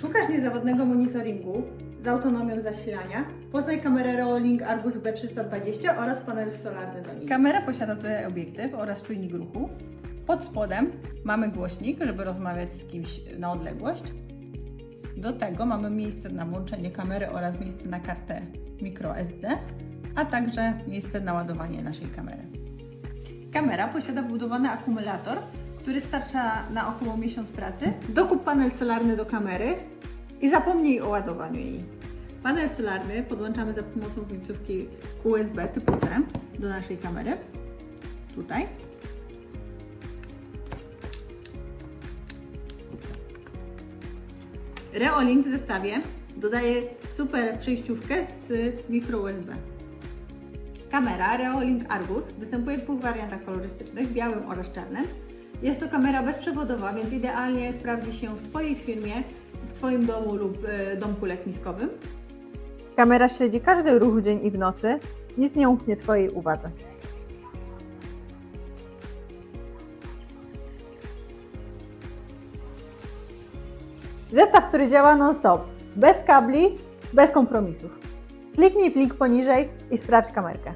Szukasz niezawodnego monitoringu z autonomią zasilania? Poznaj kamerę Reolink Argus B320 oraz panel solarny do niej. Kamera posiada tutaj obiektyw oraz czujnik ruchu. Pod spodem mamy głośnik, żeby rozmawiać z kimś na odległość. Do tego mamy miejsce na włączenie kamery oraz miejsce na kartę microSD, a także miejsce na ładowanie naszej kamery. Kamera posiada wbudowany akumulator, który starcza na około miesiąc pracy. Dokup panel solarny do kamery i zapomnij o ładowaniu jej. Panel solarny podłączamy za pomocą końcówki USB typu C do naszej kamery. Tutaj. Reolink w zestawie dodaje super przejściówkę z mikro USB. Kamera Reolink Argus występuje w dwóch wariantach kolorystycznych, białym oraz czarnym. Jest to kamera bezprzewodowa, więc idealnie sprawdzi się w Twojej firmie, w Twoim domu lub e, domku letniskowym. Kamera śledzi każdy ruch dzień i w nocy, nic nie umknie Twojej uwadze. Zestaw, który działa non-stop, bez kabli, bez kompromisów. Kliknij w link poniżej i sprawdź kamerkę.